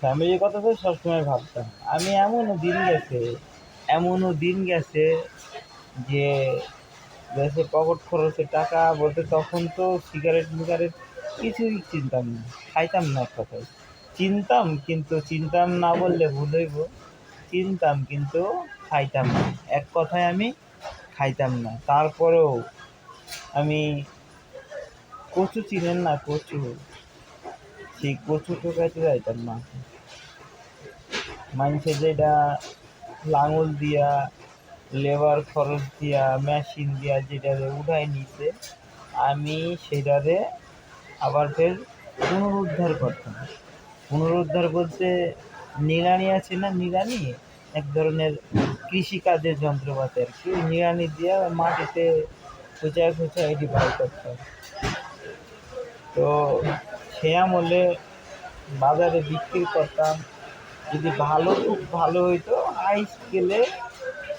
ফ্যামিলির কথা তো সবসময় ভাবতাম। আমি এমনও দিন গেছে, এমনও দিন গেছে যে গেছে পকেট খরচের টাকা বলতে তখন তো সিগারেট মিগারেট কিছুই চিনতাম না, খাইতাম না এক কথায়। চিনতাম কিন্তু চিনতাম না বললে ভুল হইব। চিনতাম কিন্তু খাইতাম না, এক কথায় আমি খাইতাম না। তারপরেও আমি কচু চিনেন না, কচু। সেই কচু টোকাইতে যাইতাম না মানুষে যেটা লাঙল দিয়া, লেবার খরচ দিয়া, মেশিন দিয়া যেটারে উঠাই নিছে, আমি সেটারে আবার ফের পুনরুদ্ধার করতাম। পুনরুদ্ধার বলতে নিড়ানি আছে না নিড়ানি? এক ধরনের কৃষিকাজের যন্ত্রপাতি আর কি। নিড়ানি দিয়ে মাটিতে খুঁচায় খুঁচায় এটি বার করতাম তো সে আমলে বাজারে বিক্রি করতাম। যদি ভালো, খুব ভালো হইতো হাই স্কেলে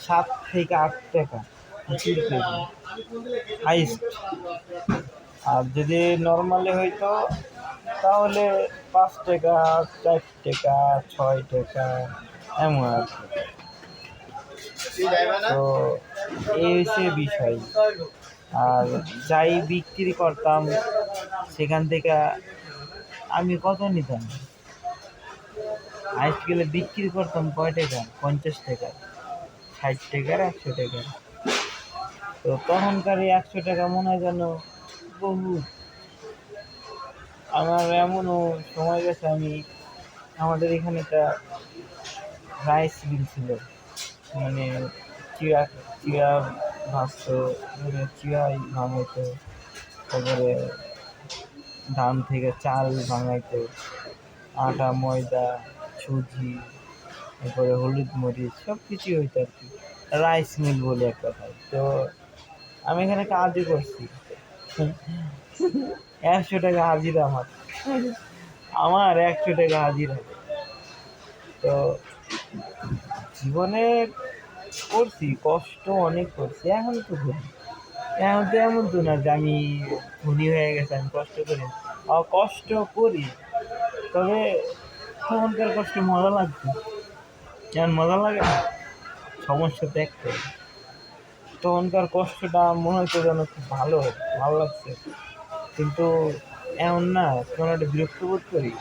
সাত থেকে আট টাকা প্রচুর কেজি হাইস্ট আর যদি নর্মালি হইতো, তাহলে পাঁচ টাকা, চার টাকা, ছয় টাকা, এমন আর তো এই হচ্ছে বিষয়। আর যাই বিক্রি করতাম, সেখান থেকে আমি কত নিতাম? গেলে বিক্রি করতাম কয় টাকা? পঞ্চাশ টাকা, ষাট টাকার একশো টাকা। তো তখনকার এই একশো টাকা মনে হয় যেন বহু। আমার এমনও সময় গেছে আমি, আমাদের এখানে একটা রাইস মিল ছিল। মানে চিড়া চিড়া মানে চিড়াই ভাঙাইতো তারপরে ধান থেকে চাল ভাঙাইতো আটা, ময়দা, সুজি, তারপরে হলুদ মরিচ সব কিছুই হইতো আর কি। রাইস মিল বলে এক কথায় তো আমি এখানে কাজই করছি। একশো টাকা হাজিরা আমার আমার একশো টাকা হাজিরা তো জীবনে করছি, কষ্ট অনেক করছি, এখন তো এখন তো এমন তো না যে আমি ধনী হয়ে গেছে, আমি কষ্ট করি কষ্ট করি, তবে তখনকার কষ্ট মজা লাগতো। যেমন মজা লাগে না, সমস্যা তো একটাই। তখনকার কষ্টটা মনে হতো যেন খুব ভালো ভালো লাগছে। কিন্তু এমন না কেমন একটা বিরক্ত বোধ করি।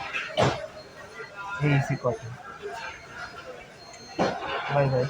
এই কথা। Bye bye.